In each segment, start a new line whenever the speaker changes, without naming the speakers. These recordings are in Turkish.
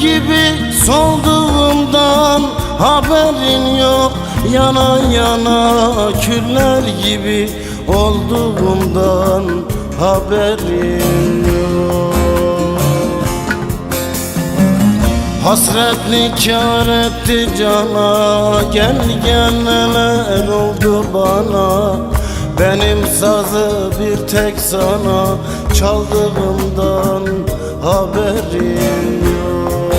gibi solduğumdan haberin yok. Yana yana küller gibi olduğumdan haberin yok. Hasretli kâr etti cana. Gel gel neler oldu bana Benim sazı bir tek sana Çaldığımdan haberin yok.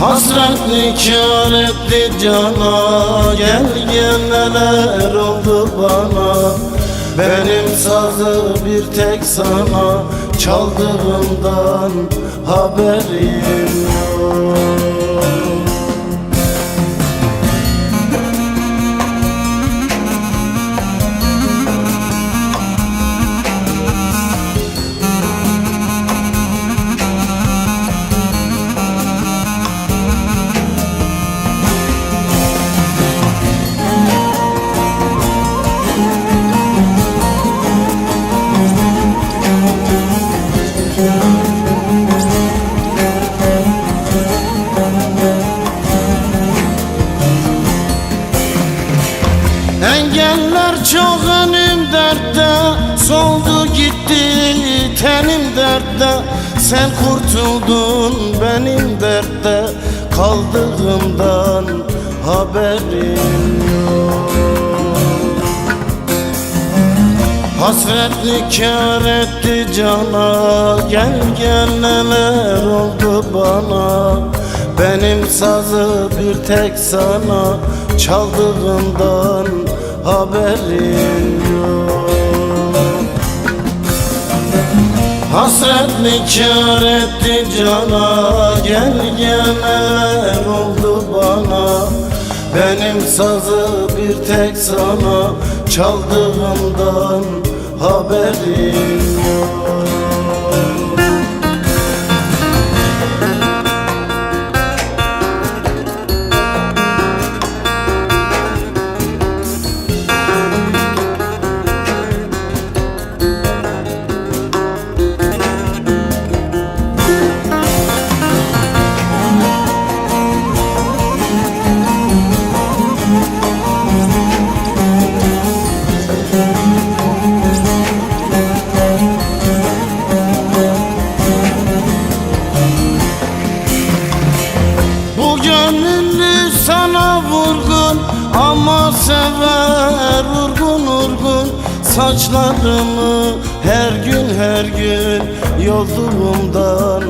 Hasretli kâr etti cana Gel gel neler oldu bana. Benim sazı bir tek sana Çaldığımdan haberim yok tenim dertte Sen kurtuldun benim dertte Kaldığımdan haberim yok. Hasretli kâr etti cana. Gel gel neler oldu bana. Benim sazı bir tek sana. Çaldığımdan haberin Hasretli kâr etti cana? Gel gel oldu bana? Benim sazı bir tek sana Çaldığımdan haberin yok gönüllü sana vurgun ama sever urgun urgun. Saçlarımı her gün her gün yolduğumdan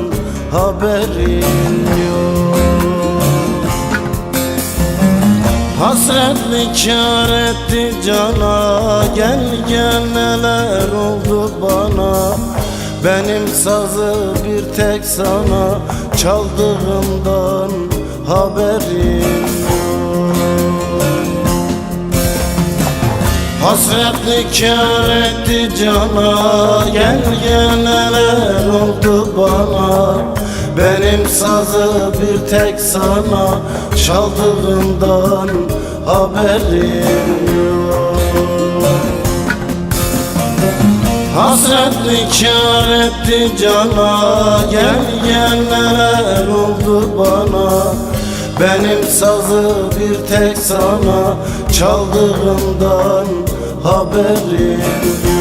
haberin yok. Hasretli kâr etti cana? Gel gel neler oldu bana? Benim sazı bir tek sana Çaldığımdan haberin Hasretli kâr etti cana Gel gel neler oldu bana. Benim sazı bir tek sana Çaldığımdan haberin yok Hasretli kâr etti cana Gel gel neler oldu bana Benim sazı bir tek sana Çaldığımdan haberin yok